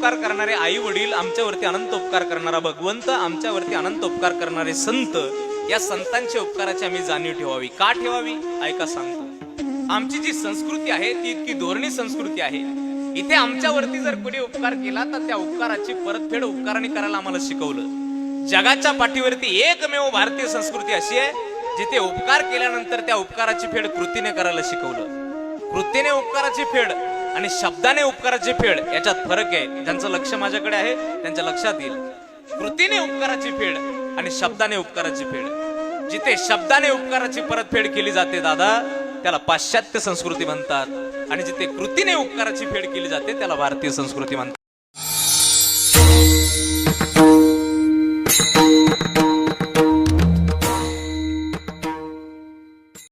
उपकार करणारा भगवंत आमच्यावरती अनंत उपकार करणारे संत या संतांच्या उपकाराची आम्ही जाणीव ठेवावी. का ठेवावी? ऐका सांगतो. आमची जी संस्कृती आहे ती इतकी धोरणी संस्कृती आहे. इथे आमच्यावरती जर कोणी उपकार केला तर त्या उपकाराची परतफेड उपकाराने करायला आम्हाला शिकवलं. जगाच्या पाठीवरती एकमेव भारतीय संस्कृती अशी आहे जिथे उपकार केल्यानंतर त्या उपकाराची फेड कृतीने करायला शिकवलं. कृतीने उपकाराची फेड आणि शब्दाने उपकाराची फेड याच्यात फरक आहे. ज्यांचं लक्ष माझ्याकडे आहे त्यांच्या लक्षात येईल. कृतीने उपकाराची फेड आणि शब्दाने उपकाराची फेड. जिथे शब्दाने उपकाराची परतफेड केली जाते दादा त्याला पाश्चात्य संस्कृती म्हणतात. आणि जिथे कृतीने उपकाराची फेड केली जाते त्याला भारतीय संस्कृती म्हणतात.